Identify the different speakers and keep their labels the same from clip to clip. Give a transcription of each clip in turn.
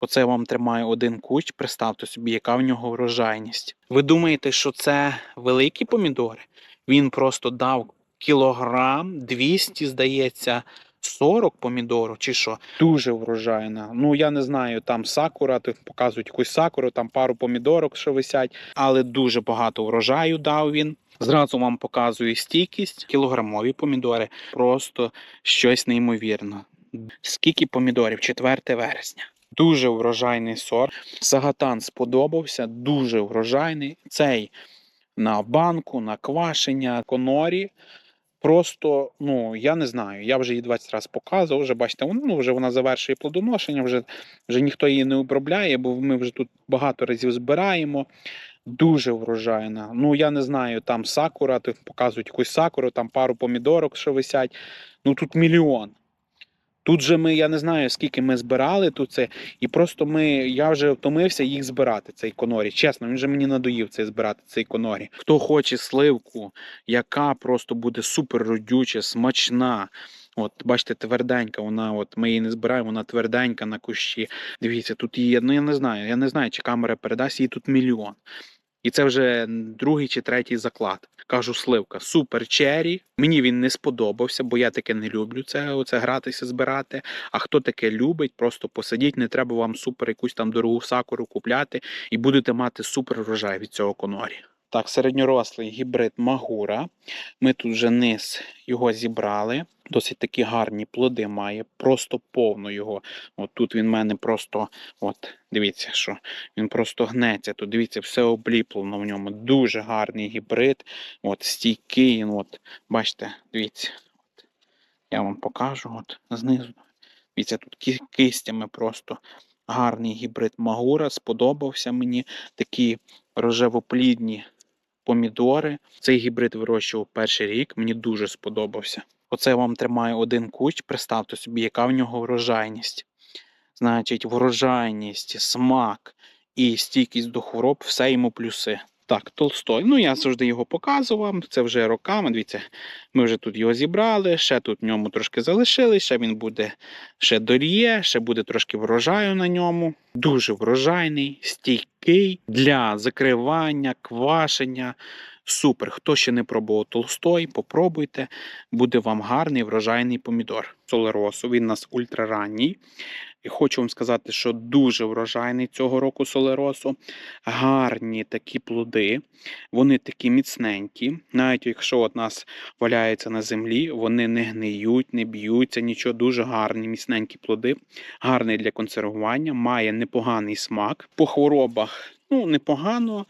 Speaker 1: Оце я вам тримаю один кущ, представте собі, яка в нього врожайність. Ви думаєте, що це великі помідори? Він просто дав кілограм 200, здається, 40 помідору чи що. Дуже врожайна. Ну я не знаю, там сакура, то показують якусь сакуру, там пару помідорок, що висять, але дуже багато врожаю дав він. Зразу вам показую стійкість, кілограмові помідори, просто щось неймовірне. Скільки помідорів? 4 вересня. Дуже врожайний сорт. Сагатан сподобався, дуже врожайний. Цей на банку, на квашення, конорі. Просто, ну, я не знаю, я вже її 20 разів показував, вже бачите, ну, вже вона завершує плодоношення, вже, вже ніхто її не обробляє, бо ми вже тут багато разів збираємо. Дуже врожайна. Ну, я не знаю, там сакура, показують якусь сакуру, там пару помідорок, що висять. Ну тут мільйон. Тут же ми, я не знаю, скільки ми збирали тут це, і просто ми, я вже втомився їх збирати, цей конорі. Чесно, він вже мені надоїв цей збирати цей конорі. Хто хоче сливку, яка просто буде супер родюча, смачна. От, бачите, тверденька, вона, от ми її не збираємо, вона тверденька на кущі. Дивіться, тут її, ну я не знаю, я не знаю, чи камера передасть її тут мільйон. І це вже другий чи третій заклад. Кажу, сливка, супер чері. Мені він не сподобався, бо я таке не люблю. Це оце гратися, збирати. А хто таке любить, просто посадіть, не треба вам супер якусь там дорогу сакуру купляти, і будете мати супер врожай від цього конорі. Так, середньорослий гібрид Магура. Ми тут вже низ його зібрали. Досить такі гарні плоди має, просто повно його. От тут він в мене просто, от, дивіться, що він просто гнеться. Тут дивіться, все обліплено в ньому. Дуже гарний гібрид. От, стійкий. От, бачите, дивіться. От, я вам покажу от, знизу. Дивіться, тут ки- кистями просто гарний гібрид Магура. Сподобався мені. Такі рожевоплідні помідори. Цей гібрид вирощував перший рік. Мені дуже сподобався. Оце вам тримаю один кущ. Представте собі, яка в нього врожайність. Значить, врожайність, смак і стійкість до хвороб все йому плюси. Так, Толстой. Ну, я завжди його показував. Це вже роками. Дивіться, ми вже тут його зібрали, ще тут в ньому трошки залишилось, ще він буде ще доріє, ще буде трошки врожаю на ньому. Дуже врожайний, стійкий для закривання, квашення. Супер. Хто ще не пробував толстой, попробуйте. Буде вам гарний врожайний помідор. Солеросу. Він у нас ультраранній. І хочу вам сказати, що дуже врожайний цього року солеросу. Гарні такі плоди, вони такі міцненькі. Навіть якщо от нас валяється на землі, вони не гниють, не б'ються, нічого. Дуже гарні, міцненькі плоди. Гарний для консервування, має непоганий смак. По хворобах, ну, непогано.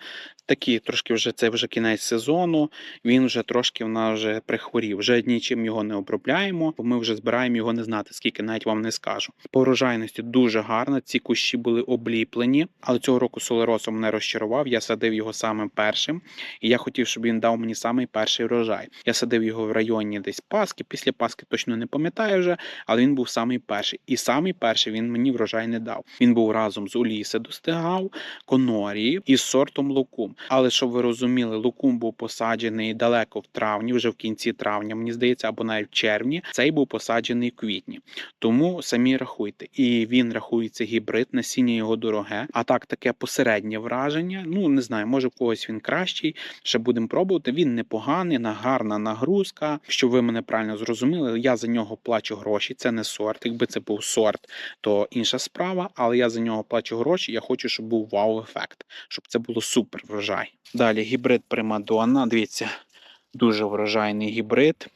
Speaker 1: Такі трошки вже це вже кінець сезону. Він вже трошки в нас вже прихворів. Вже нічим його не обробляємо, бо ми вже збираємо його не знати, скільки навіть вам не скажу. По врожайності дуже гарно. Ці кущі були обліплені, але цього року солеросом мене розчарував. Я садив його самим першим, і я хотів, щоб він дав мені самий перший врожай. Я садив його в районі десь Паски. Після Паски точно не пам'ятаю вже, але він був самий перший. І самий перший він мені врожай не дав. Він був разом з Уліси достигав, конорії із сортом лукум. Але щоб ви розуміли, лукум був посаджений далеко в травні, вже в кінці травня, мені здається, або навіть в червні. Цей був посаджений в квітні. Тому самі рахуйте. І він рахується гібрид, насіння його дороге. А так, таке посереднє враження. Ну не знаю, може в когось він кращий. Ще будемо пробувати. Він непоганий, на гарна нагрузка. Щоб ви мене правильно зрозуміли, я за нього плачу гроші. Це не сорт. Якби це був сорт, то інша справа. Але я за нього плачу гроші. Я хочу, щоб був вау-ефект, щоб це було супер врожай. Далі гібрид Примадонна. Дивіться, дуже врожайний гібрид.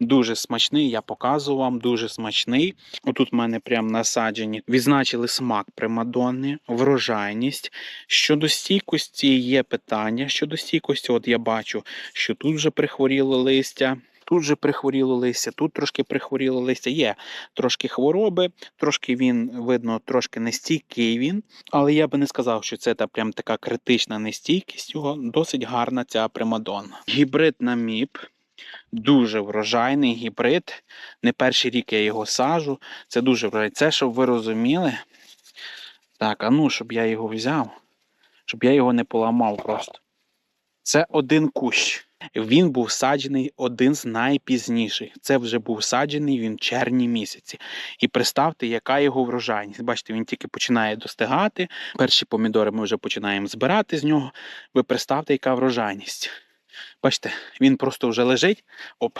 Speaker 1: Дуже смачний, я показував вам, дуже смачний. Отут в мене прям насаджені. Відзначили смак примадонни, врожайність. Щодо стійкості є питання. Щодо стійкості, от я бачу, що тут вже прихворіло листя. Тут же прихворіло листя, тут трошки прихворіло листя. Є трошки хвороби, трошки він, видно, трошки нестійкий він. Але я би не сказав, що це та прям така критична нестійкість. Його досить гарна ця примадонна. Гібрид на міп. Дуже врожайний гібрид. Не перший рік я його сажу. Це дуже врожай. Це, щоб ви розуміли. Так, а ну, щоб я його взяв, щоб я його не поламав просто. Це один кущ. Він був саджений один з найпізніших. Це вже був саджений він в червні місяці. І представте, яка його врожайність. Бачите, він тільки починає достигати. Перші помідори ми вже починаємо збирати з нього. Ви представте, яка врожайність. Бачите, він просто вже лежить. Оп,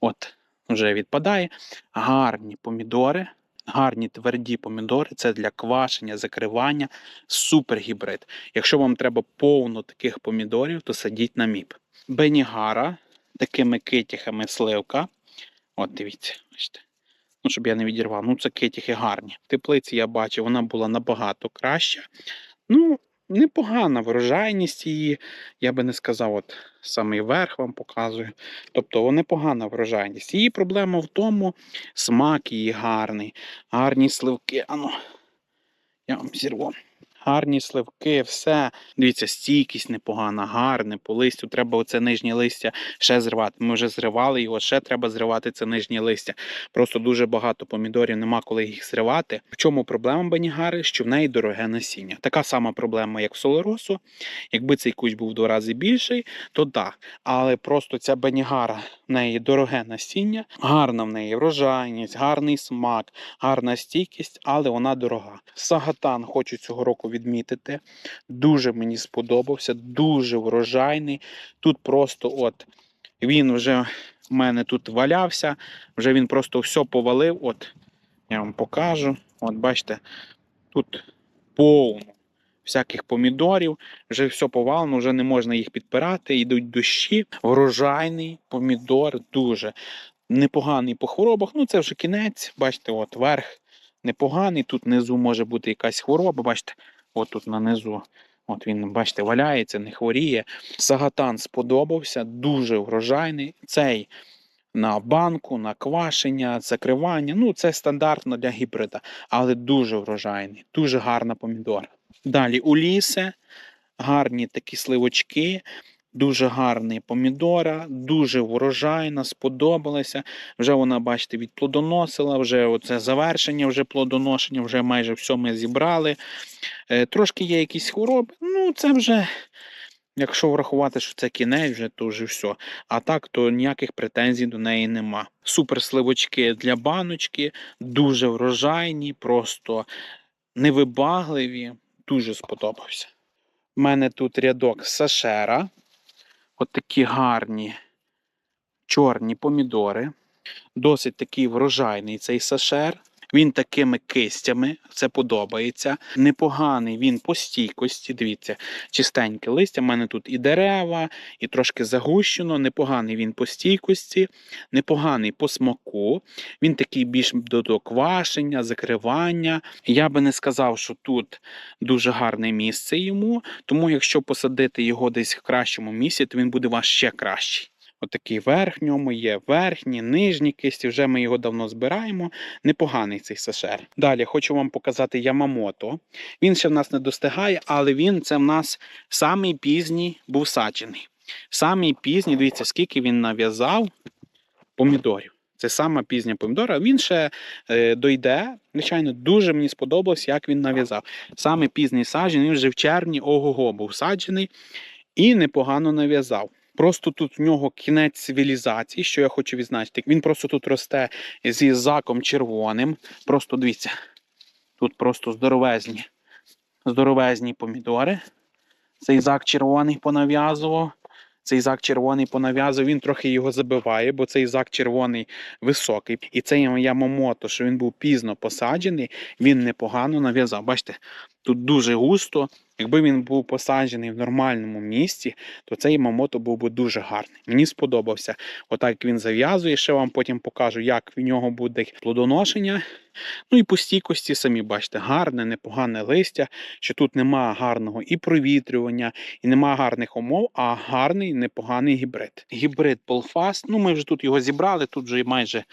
Speaker 1: от, вже відпадає. Гарні помідори. Гарні тверді помідори це для квашення, закривання, супер гібрид. Якщо вам треба повно таких помідорів, то садіть на міп. Бенігара, такими китіхами сливка. От дивіться, бачите. Ну, щоб я не відірвав. Ну, це китіхи гарні. В теплиці я бачив, вона була набагато краща. Ну, непогана врожайність її. Я би не сказав, от самий верх вам показую. Тобто непогана врожайність. Її проблема в тому, смак її гарний, гарні сливки. Ану, я вам зірву. Гарні сливки, все. Дивіться, стійкість непогана, гарне, по листю. Треба оце нижнє листя ще зривати. Ми вже зривали його, ще треба зривати це нижнє листя. Просто дуже багато помідорів, нема коли їх зривати. В чому проблема банігари? Що в неї дороге насіння. Така сама проблема, як в солоросу. Якби цей кущ був два рази більший, то так. Але просто ця банігара, в неї дороге насіння, гарна в неї врожайність, гарний смак, гарна стійкість, але вона дорога. Сагатан хочу цього року відмітити. Дуже мені сподобався, дуже врожайний. Тут просто от він вже в мене тут валявся, вже він просто все повалив. От я вам покажу. От бачите, тут повно всяких помідорів, вже все повалено, вже не можна їх підпирати, йдуть дощі. Врожайний помідор дуже непоганий по хворобах. Ну, це вже кінець. Бачите, от верх непоганий. Тут внизу може бути якась хвороба. Бачите, от тут на низу. От він, бачите, валяється, не хворіє. Сагатан сподобався, дуже врожайний. Цей на банку, на квашення, закривання. Ну, це стандартно для гібрида, але дуже врожайний, дуже гарна помідора. Далі улісе, гарні такі сливочки, дуже гарний помідора, дуже врожайна, сподобалася. Вже вона, бачите, відплодоносила, вже оце завершення, вже плодоношення, вже майже все ми зібрали. Е, Трошки є якісь хвороби, ну це вже. Якщо врахувати, що це кінець, вже то вже все. А так, то ніяких претензій до неї нема. Супер сливочки для баночки, дуже врожайні, просто невибагливі. Дуже сподобався. У мене тут рядок сашера. От такі гарні чорні помідори. Досить такий врожайний цей сашер. Він такими кистями, це подобається. Непоганий він по стійкості. Дивіться, чистеньке листя. У мене тут і дерева, і трошки загущено. Непоганий він по стійкості, непоганий по смаку. Він такий більш до доквашення, закривання. Я би не сказав, що тут дуже гарне місце йому. Тому, якщо посадити його десь в кращому місці, то він буде у вас ще кращий. Отакий верх ньому є, верхні, нижні кисті, вже ми його давно збираємо. Непоганий цей сашер. Далі хочу вам показати Ямамото. Він ще в нас не достигає, але він це в нас самий пізній був саджений. Самий пізній, дивіться, скільки він нав'язав помідорів. Це сама пізня помідора. Він ще е, дойде. Звичайно, дуже мені сподобалось, як він нав'язав. Саме пізній саджений, він вже в червні ого-го був саджений і непогано нав'язав. Просто тут в нього кінець цивілізації, що я хочу відзначити. Він просто тут росте зі заком червоним. Просто дивіться, тут просто здоровезні, здоровезні помідори. Цей зак червоний понав'язував. Цей зак червоний понав'язував, він трохи його забиває, бо цей зак червоний високий. І цей Ямамото, що він був пізно посаджений, він непогано нав'язав. Бачите, тут дуже густо. Якби він був посаджений в нормальному місці, то цей Ямамото був би дуже гарний. Мені сподобався. Отак він зав'язує. Ще вам потім покажу, як в нього буде плодоношення. Ну і по стійкості самі бачите, гарне, непогане листя, що тут нема гарного і провітрювання, і нема гарних умов, а гарний непоганий гібрид. Гібрид Polfast, ну ми вже тут його зібрали, тут вже майже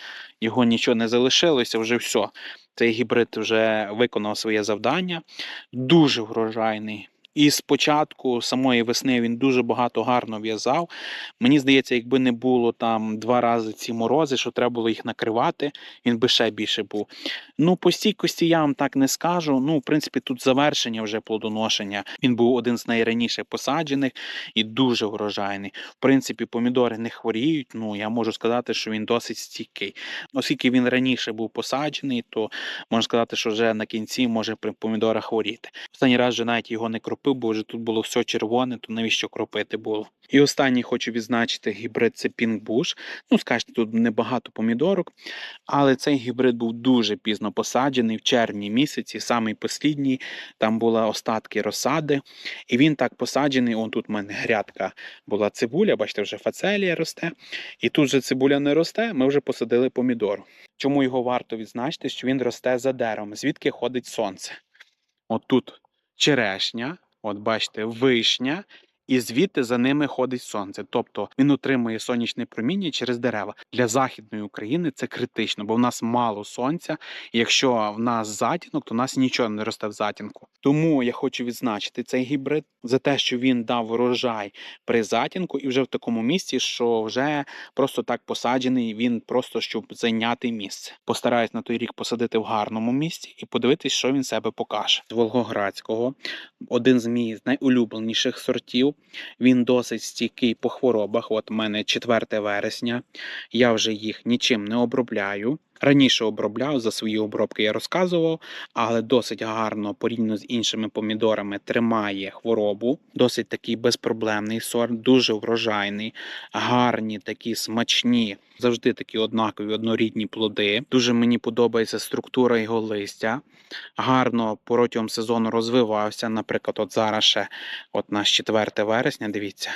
Speaker 1: його нічого не залишилося, вже все. Цей гібрид вже виконав своє завдання. Дуже врожайний. І спочатку самої весни він дуже багато гарно в'язав. Мені здається, якби не було там два рази ці морози, що треба було їх накривати, він би ще більше був. Ну, по стійкості я вам так не скажу. Ну, в принципі, тут завершення вже плодоношення. Він був один з найраніше посаджених і дуже врожайний. В принципі, помідори не хворіють. Ну, я можу сказати, що він досить стійкий. Оскільки він раніше був посаджений, то можна сказати, що вже на кінці може при помідорах хворіти. Останній раз вже навіть його не кропив, бо вже тут було все червоне, то навіщо кропити було. І останній хочу відзначити гібрид це Pink Bush. Ну, скажете, тут небагато помідорок, але цей гібрид був дуже пізно посаджений в червні місяці, самий послідній. Там були остатки розсади, і він так посаджений. Он тут в мене грядка була цибуля, бачите, вже фацелія росте. І тут же цибуля не росте, ми вже посадили помідор. Чому його варто відзначити? Що він росте за деревом, звідки ходить сонце. От тут черешня, от бачите, вишня, і звідти за ними ходить сонце. Тобто він отримує сонячне проміння через дерева. Для західної України це критично, бо в нас мало сонця. І якщо в нас затінок, то в нас нічого не росте в затінку. Тому я хочу відзначити цей гібрид за те, що він дав врожай при затінку, і вже в такому місці, що вже просто так посаджений. Він просто щоб зайняти місце. Постараюсь на той рік посадити в гарному місці і подивитись, що він себе покаже. З Волгоградського один з моїх найулюбленіших сортів. Він досить стійкий по хворобах. От у мене 4 вересня. Я вже їх нічим не обробляю. Раніше обробляв за свої обробки, я розказував, але досить гарно порівняно з іншими помідорами тримає хворобу. Досить такий безпроблемний сорт, дуже врожайний, гарні, такі смачні, завжди такі однакові, однорідні плоди. Дуже мені подобається структура його листя. Гарно протягом сезону розвивався. Наприклад, от зараз ще от наш 4 вересня, дивіться.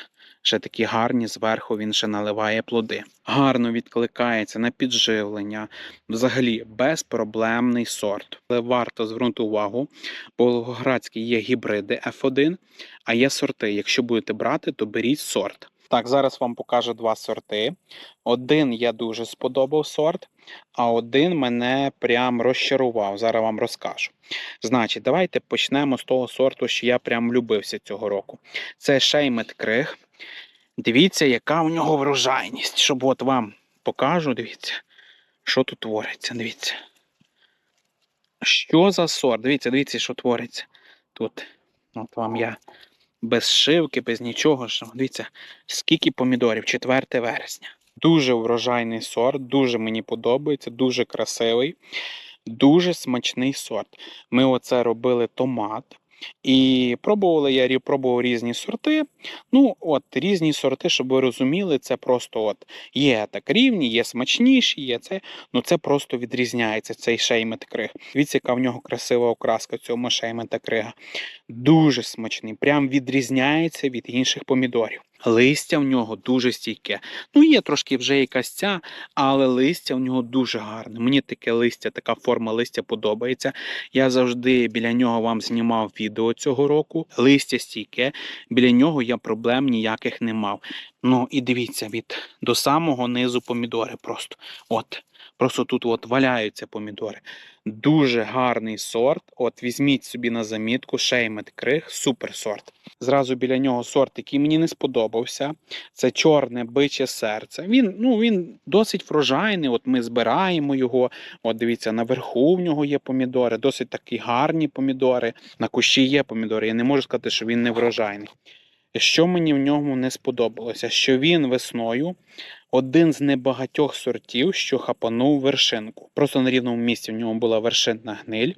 Speaker 1: Ще такі гарні, зверху він ще наливає плоди. Гарно відкликається на підживлення. Взагалі безпроблемний сорт. Але варто звернути увагу, бо Волгоградські є гібриди F1, а є сорти. Якщо будете брати, то беріть сорт. Так, зараз вам покажу два сорти. Один я дуже сподобав сорт, а один мене прям розчарував. Зараз вам розкажу. Значить, давайте почнемо з того сорту, що я прям влюбився цього року. Це Шеймет Криг. Дивіться, яка у нього врожайність. Щоб от вам покажу, дивіться, що тут твориться. Дивіться. Що за сорт? Дивіться, дивіться, що твориться тут. От вам я без шивки, без нічого. Дивіться, скільки помідорів, 4 вересня. Дуже врожайний сорт, дуже мені подобається, дуже красивий, дуже смачний сорт. Ми оце робили томат. І пробували я пробував різні сорти. Ну, от різні сорти, щоб ви розуміли, це просто от є так рівні, є смачніші, є це. Ну це просто відрізняється цей шеймет криг. Дивіться, яка в нього красива окраска цього шеймета крига. Дуже смачний, прям відрізняється від інших помідорів. Листя в нього дуже стійке. Ну, є трошки вже якась ця, але листя в нього дуже гарне. Мені таке листя, така форма листя подобається. Я завжди біля нього вам знімав відео цього року. Листя стійке, біля нього я проблем ніяких не мав. Ну і дивіться, від до самого низу помідори просто. От. Просто тут от валяються помідори. Дуже гарний сорт. От візьміть собі на замітку Шеймет Криг, супер сорт. Зразу біля нього сорт, який мені не сподобався. Це чорне биче серце. Він ну, він досить врожайний. От ми збираємо його. От дивіться, наверху в нього є помідори, досить такі гарні помідори. На кущі є помідори. Я не можу сказати, що він не врожайний. Що мені в ньому не сподобалося? Що він весною один з небагатьох сортів, що хапанув вершинку. Просто на рівному місці в ньому була вершинна гниль.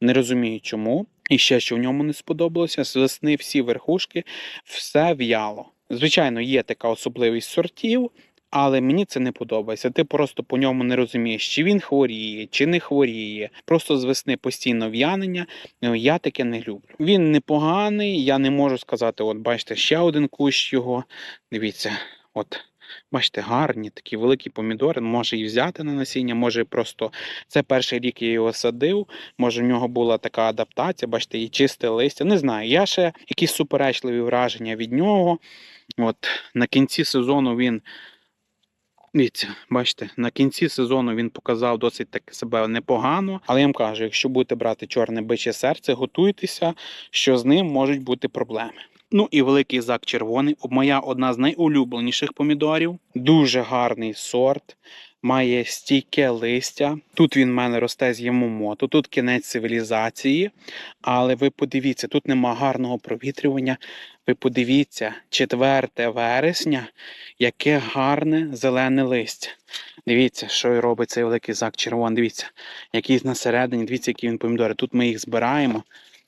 Speaker 1: Не розумію чому. І ще що в ньому не сподобалося, з весни всі верхушки, все в'яло. Звичайно, є така особливість сортів, але мені це не подобається. Ти просто по ньому не розумієш, чи він хворіє, чи не хворіє. Просто з весни постійно в'янення. Ну, Я таке не люблю. Він непоганий, я не можу сказати, от бачите, ще один кущ його. Дивіться, от. Бачите, гарні такі великі помідори. Може і взяти на насіння, може просто це перший рік я його садив. Може, в нього була така адаптація, бачите, і чисте листя. Не знаю. Я ще якісь суперечливі враження від нього. От на кінці сезону він Дивіться, бачите, на кінці сезону він показав досить так себе непогано. Але я вам кажу, якщо будете брати чорне биче серце, готуйтеся, що з ним можуть бути проблеми. Ну і великий зак червоний. Моя одна з найулюбленіших помідорів. Дуже гарний сорт. Має стійке листя. Тут він в мене росте з Ямомото, тут кінець цивілізації. Але ви подивіться, тут нема гарного провітрювання. Ви подивіться, 4 вересня, яке гарне зелене листя. Дивіться, що робить цей великий зак червоний. Дивіться, який на середині, дивіться, які він помідори. Тут ми їх збираємо.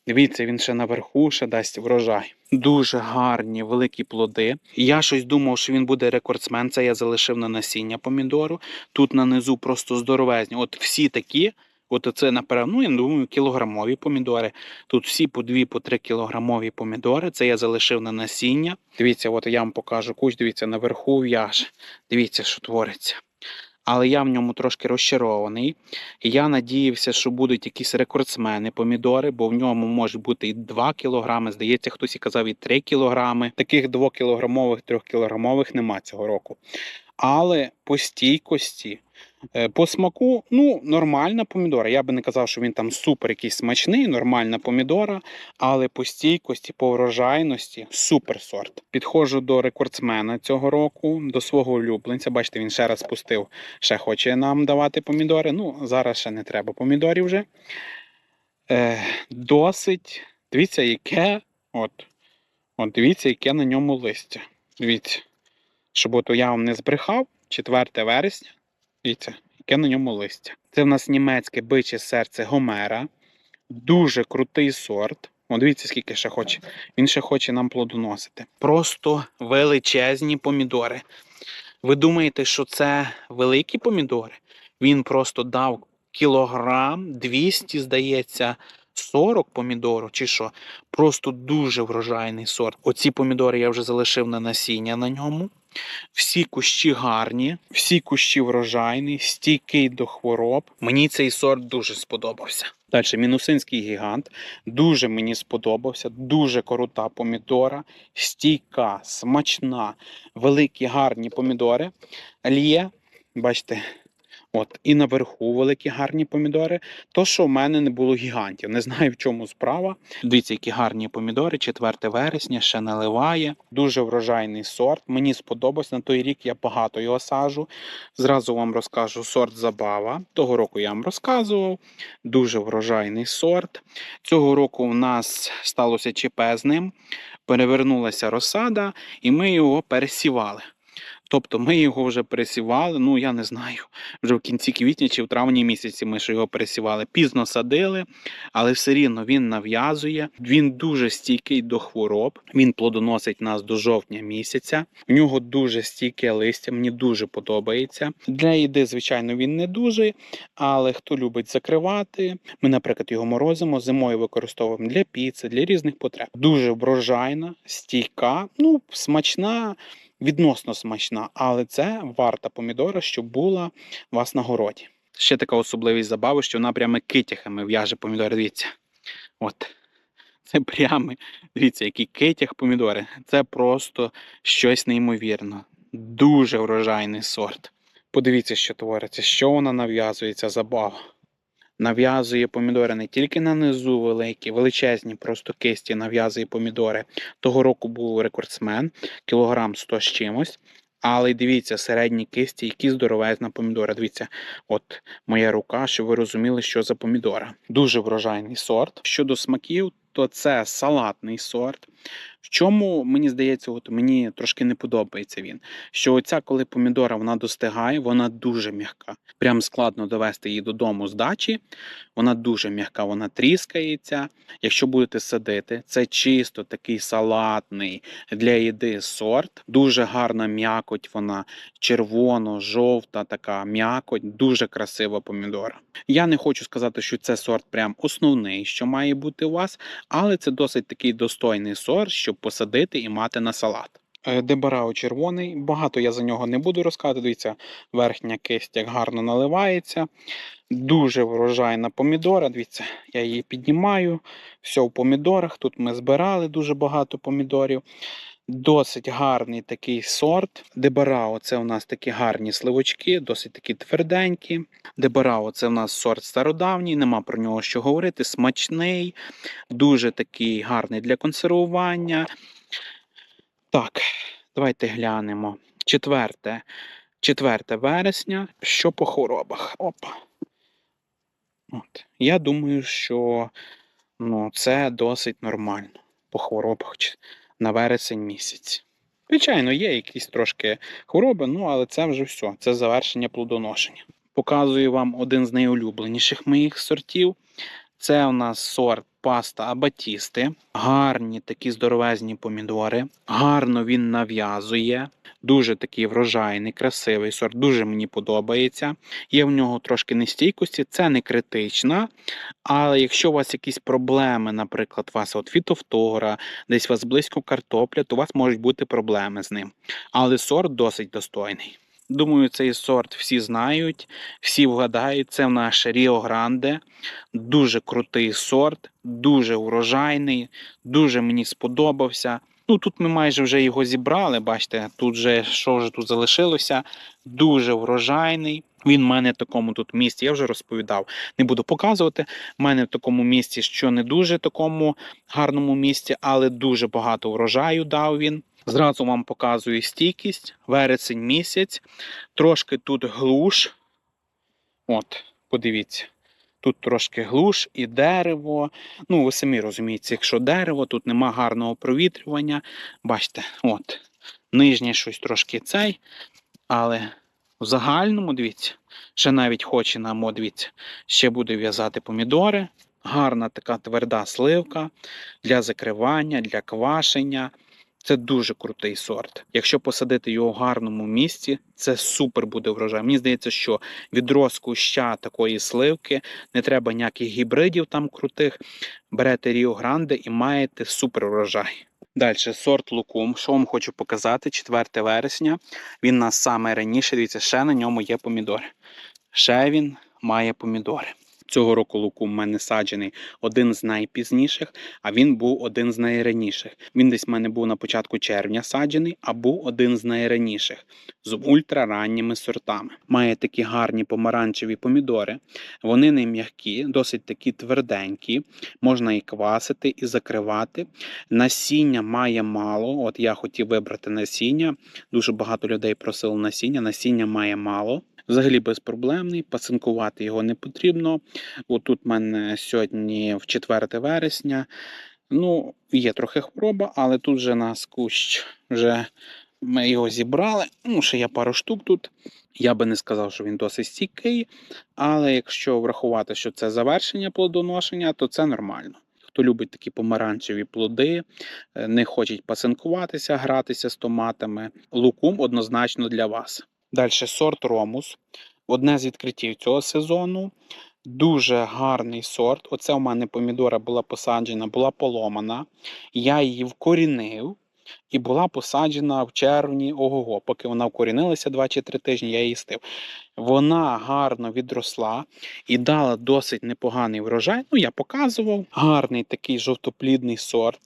Speaker 1: Дивіться, він ще наверху ще дасть врожай. Дуже гарні великі плоди. Я щось думав, що він буде рекордсмен. Це я залишив на насіння помідору. Тут на низу просто здоровезні. От всі такі, от це, напевно, ну, я думаю, кілограмові помідори. Тут всі по 2 по 3 кілограмові помідори. Це я залишив на насіння. Дивіться, от я вам покажу куч, дивіться, наверху в'яже. Дивіться, що твориться. Але я в ньому трошки розчарований. Я надіявся, що будуть якісь рекордсмени помідори, бо в ньому може бути і 2 кілограми. Здається, хтось і казав і 3 кілограми. Таких 2 кілограмових, 3 кілограмових нема цього року. Але по стійкості, по смаку, ну, нормальна помідора. Я би не казав, що він там супер якийсь смачний, нормальна помідора, але по стійкості, по врожайності супер сорт. Підходжу до рекордсмена цього року, до свого улюбленця. Бачите, він ще раз пустив, ще хоче нам давати помідори. Ну, зараз ще не треба помідорів вже. Е, досить. Дивіться, яке. От, от дивіться, яке на ньому листя. Дивіться. Щоб от я вам не збрехав, 4 вересня. Дивіться, яке на ньому листя. Це в нас німецьке биче серце Гомера. Дуже крутий сорт. О, дивіться, скільки ще хоче. Він ще хоче нам плодоносити. Просто величезні помідори. Ви думаєте, що це великі помідори? Він просто дав кілограм 200, здається, 40 помідору, чи що. Просто дуже врожайний сорт. Оці помідори я вже залишив на насіння на ньому. Всі кущі гарні, всі кущі врожайні, стійкий до хвороб. Мені цей сорт дуже сподобався. Далі, мінусинський гігант. Дуже мені сподобався. Дуже крута помідора, стійка, смачна, великі гарні помідори. Лє, бачите, От, і наверху великі гарні помідори. То, що в мене не було гігантів. Не знаю, в чому справа. Дивіться, які гарні помідори, 4 вересня, ще наливає. Дуже врожайний сорт. Мені сподобався. На той рік я багато його сажу. Зразу вам розкажу сорт забава. Того року я вам розказував. Дуже врожайний сорт. Цього року у нас сталося ЧП з ним. Перевернулася розсада, і ми його пересівали. Тобто ми його вже пересівали, ну я не знаю, вже в кінці квітня чи в травні місяці ми ж його пересівали. Пізно садили, але все рівно він нав'язує. Він дуже стійкий до хвороб. Він плодоносить нас до жовтня місяця. У нього дуже стійке листя, мені дуже подобається. Для їди, звичайно, він не дуже, але хто любить закривати, ми, наприклад, його морозимо, зимою використовуємо для піци, для різних потреб. Дуже врожайна, стійка, ну смачна відносно смачна, але це варта помідора, щоб була у вас на городі. Ще така особливість забави, що вона прямо китяхами в'яже помідори. Дивіться. От. Це прямо, дивіться, який китяг помідори. Це просто щось неймовірне. Дуже врожайний сорт. Подивіться, що твориться, що вона нав'язує, ця забава. Нав'язує помідори не тільки на низу великі, величезні, просто кисті нав'язує помідори. Того року був рекордсмен, кілограм 100 з чимось. Але дивіться, середні кисті, які здоровезна помідора. Дивіться, от моя рука, щоб ви розуміли, що за помідора. Дуже врожайний сорт. Щодо смаків, то це салатний сорт. В чому, мені здається, от мені трошки не подобається він. Що оця, коли помідора вона достигає, вона дуже м'яка. Прям складно довести її додому з дачі. Вона дуже м'яка, вона тріскається. Якщо будете садити, це чисто такий салатний для їди сорт. Дуже гарна м'якоть, вона червоно-жовта, така м'якоть, дуже красива помідора. Я не хочу сказати, що це сорт прям основний, що має бути у вас, але це досить такий достойний сорт, щоб посадити і мати на салат. Е, Дебарао червоний, багато я за нього не буду розказувати. Дивіться, верхня кисть як гарно наливається. Дуже врожайна помідора. Дивіться, я її піднімаю. Все в помідорах. Тут ми збирали дуже багато помідорів. Досить гарний такий сорт. Дебарао це у нас такі гарні сливочки, досить такі тверденькі. Дебарао це у нас сорт стародавній, нема про нього що говорити. Смачний, дуже такий гарний для консервування. Так, давайте глянемо. Четверте. 4 вересня. Що по хворобах? Опа. От. Я думаю, що ну, це досить нормально по хворобах на вересень місяць. Звичайно, є якісь трошки хвороби, ну але це вже все. Це завершення плодоношення. Показую вам один з найулюбленіших моїх сортів. Це у нас сорт паста абатісти. Гарні такі здоровезні помідори. Гарно він нав'язує. Дуже такий врожайний, красивий сорт. Дуже мені подобається. Є в нього трошки нестійкості, це не критична. Але якщо у вас якісь проблеми, наприклад, у вас от фітофтора, десь у вас близько картопля, то у вас можуть бути проблеми з ним. Але сорт досить достойний. Думаю, цей сорт всі знають, всі вгадають. Це в наш Ріо Гранде. Дуже крутий сорт, дуже урожайний, дуже мені сподобався. Ну тут ми майже вже його зібрали. Бачите, тут вже що вже тут залишилося. Дуже врожайний. Він в мене в такому тут місці, я вже розповідав, не буду показувати. У мене в такому місці, що не дуже такому гарному місці, але дуже багато врожаю дав він. Зразу вам показую стійкість, вересень місяць, трошки тут глуш. От, подивіться. Тут трошки глуш і дерево. Ну, ви самі розумієте, якщо дерево, тут нема гарного провітрювання. Бачите, от, нижнє щось трошки цей, але в загальному, дивіться, ще навіть хоче нам, дивіться, ще буде в'язати помідори. Гарна така тверда сливка для закривання, для квашення. Це дуже крутий сорт. Якщо посадити його в гарному місці, це супер буде врожай. Мені здається, що від розкуща такої сливки не треба ніяких гібридів там крутих. Берете Ріо Гранде і маєте супер врожай. Далі сорт лукум. Що вам хочу показати? 4 вересня. Він у нас саме раніше. Дивіться, ще на ньому є помідори. Ще він має помідори. Цього року лукум в мене саджений один з найпізніших, а він був один з найраніших. Він десь в мене був на початку червня саджений, а був один з найраніших з ультраранніми сортами. Має такі гарні помаранчеві помідори. Вони не м'які, досить такі тверденькі. Можна і квасити, і закривати. Насіння має мало. От я хотів вибрати насіння. Дуже багато людей просили насіння. Насіння має мало. Взагалі безпроблемний, пасинкувати його не потрібно. Отут в мене сьогодні в 4 вересня. Ну, є трохи хвороба, але тут вже нас кущ вже ми його зібрали. Ну, ще є пару штук тут. Я би не сказав, що він досить стійкий, але якщо врахувати, що це завершення плодоношення, то це нормально. Хто любить такі помаранчеві плоди, е, не хочуть пасинкуватися, гратися з томатами, лукум однозначно для вас. Далі сорт Ромус. Одне з відкриттів цього сезону. Дуже гарний сорт. Оце у мене помідора була посаджена, була поломана. Я її вкорінив і була посаджена в червні. Ого-го, поки вона вкорінилася 2 чи 3 тижні, я її стив. Вона гарно відросла і дала досить непоганий врожай. Ну, я показував. Гарний такий жовтоплідний сорт.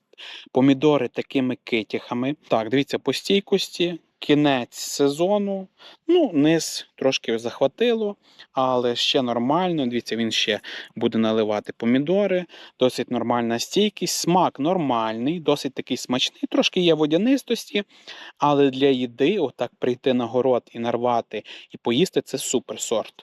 Speaker 1: Помідори такими китяхами. Так, дивіться, по стійкості. Кінець сезону, ну, низ трошки захватило, але ще нормально. Дивіться, він ще буде наливати помідори, досить нормальна стійкість, смак нормальний, досить такий смачний, трошки є водянистості, але для їди, отак прийти на город і нарвати і поїсти це супер сорт.